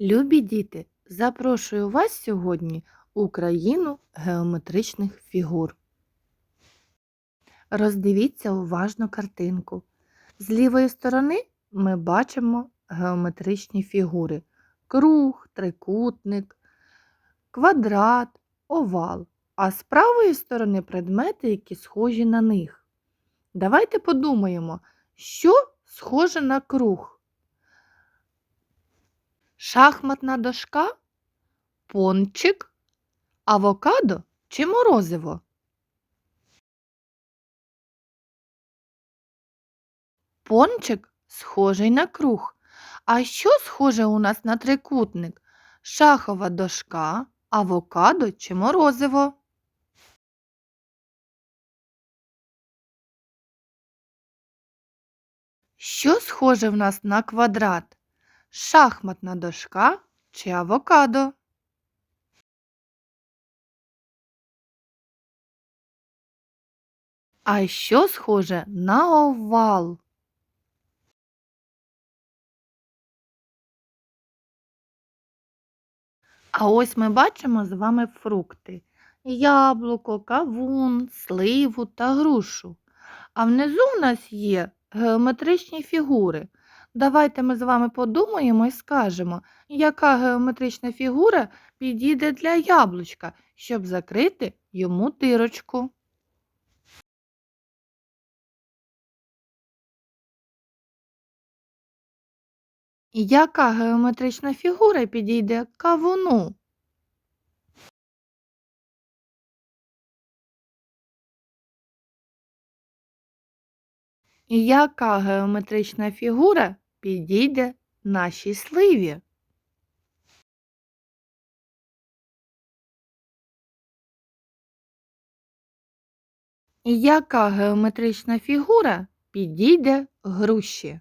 Любі діти, запрошую вас сьогодні у країну геометричних фігур. Роздивіться уважно картинку. З лівої сторони ми бачимо геометричні фігури: круг, трикутник, квадрат, овал, а з правої сторони предмети, які схожі на них. Давайте подумаємо, що схоже на круг. Шахматна дошка, пончик, авокадо чи морозиво? Пончик схожий на круг. А що схоже у нас на трикутник? Шахова дошка, авокадо чи морозиво? Що схоже в нас на квадрат? Шахматна дошка чи авокадо? А що схоже на овал? А ось ми бачимо з вами фрукти: яблуко, кавун, сливу та грушу. А внизу в нас є геометричні фігури. Давайте ми з вами подумаємо і скажемо, яка геометрична фігура підійде для яблучка, щоб закрити йому дирочку. Яка геометрична фігура підійде кавуну? Яка геометрична фігура підійде нашій сливі? Яка геометрична фігура підійде груші?